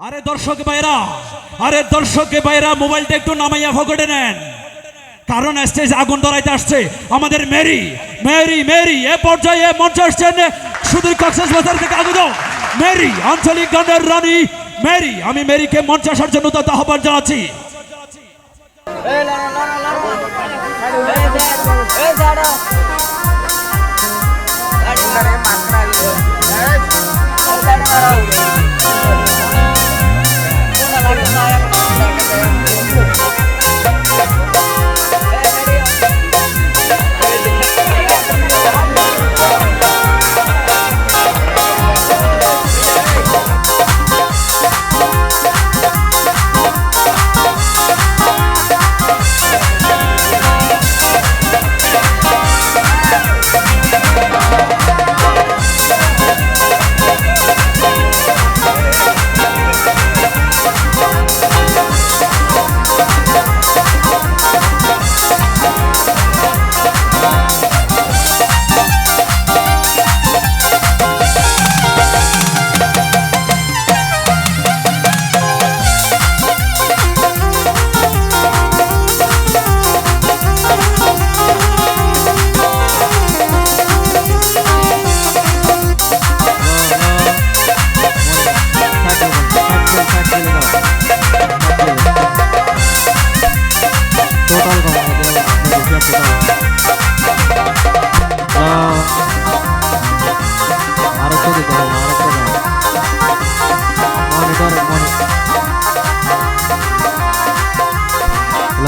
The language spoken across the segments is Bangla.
আরে দর্শক ভাইরা, আরে দর্শক ভাইরা, মোবাইলটা একটু নামাইয়া ফকটে নেন। কারণ স্টেজ আগুন ধরাইতে আসছে। আমাদের মেরি মেরি মেরি, এ পর্যায়ে মঞ্চে আসছেন সুদূর কক্সেস বাজার থেকে আগত মেরি, আঞ্চলিক গানের রানী মেরি। আমি মেরিকে মঞ্চে আসার জন্য তো আহ্বান জানাচ্ছি। টোটাল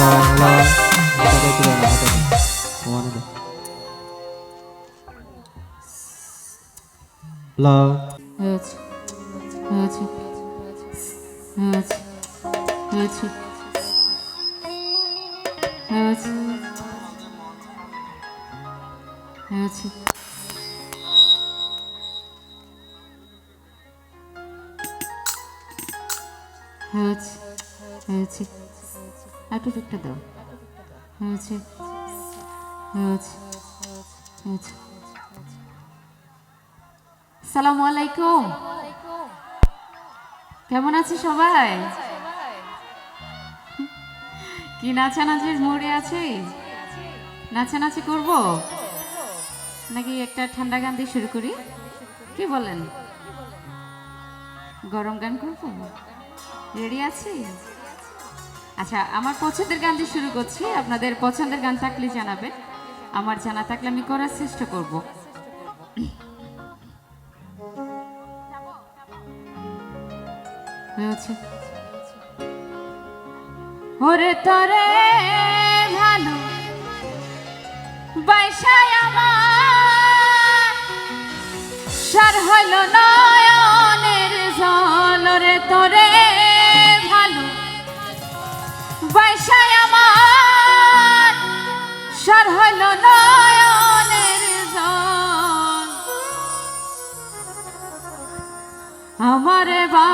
হ্যালো হ্যালো এটা দেখতে দাও না এটা মনিটর হ্যালো হয়েছে হয়েছে হয়েছে হয়েছে হয়েছে হয়েছে হয়েছে হয়েছে একটু দিকটা দাও। হয়েছে। সালামু আলাইকুম। কেমন আছে সবাই? কি নাচানাচির মোড়ে আছে? নাচানাচি করব? নাকি একটা ঠান্ডা গান দিয়ে শুরু করি? কি বলেন? গরম গান করব? রেডি আছি? আচ্ছা আমার পছন্দের গান দিয়ে শুরু করছি। আপনাদের পছন্দের গান থাকলে জানাবেন। আমার জানা থাকলে আমি করার চেষ্টা করব। ওরে তরে ভালো বাইসায় আমার সার হইল নয়নের হইল নয়নের জল আমারে বা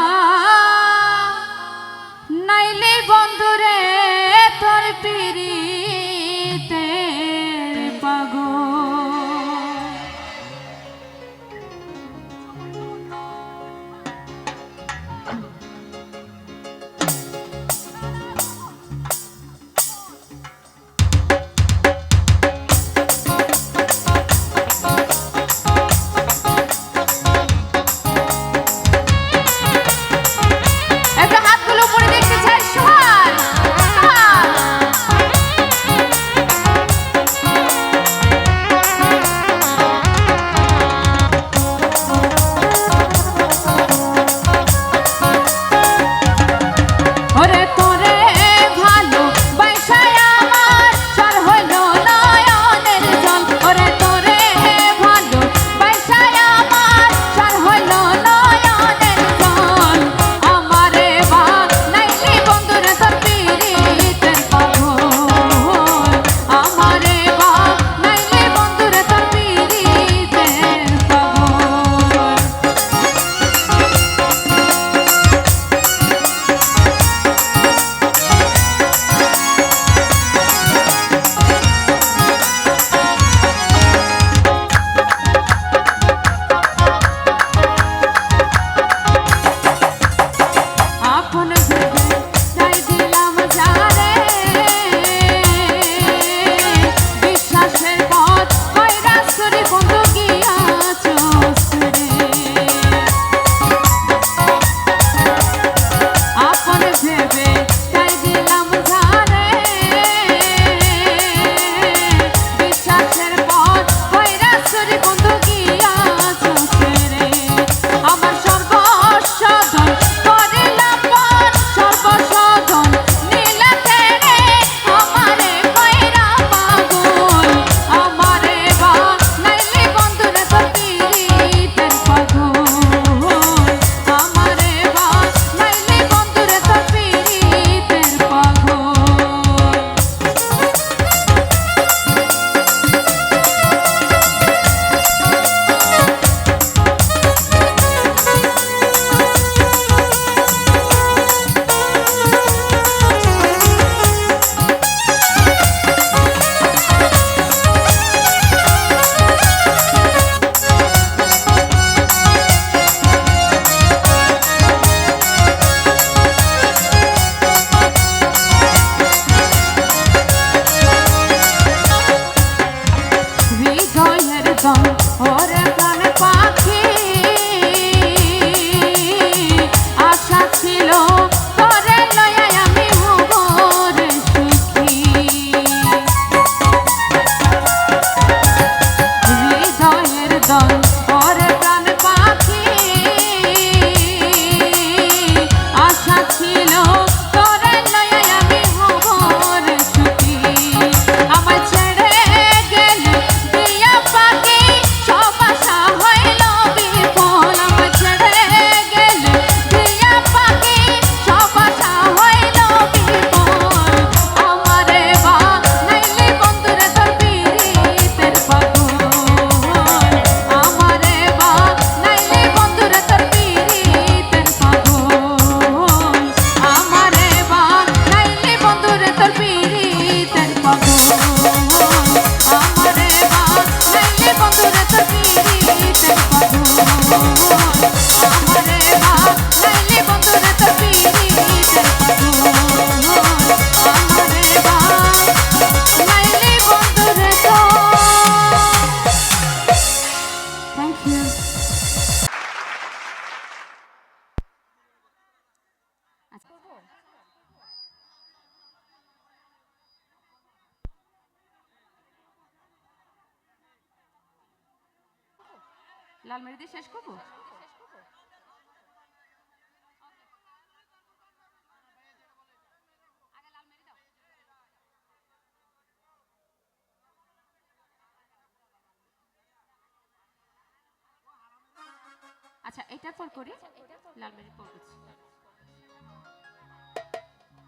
লাল মেরে দিয়ে শেষ করব? আচ্ছা এটার পর করি। লাল মেরি পর করছি।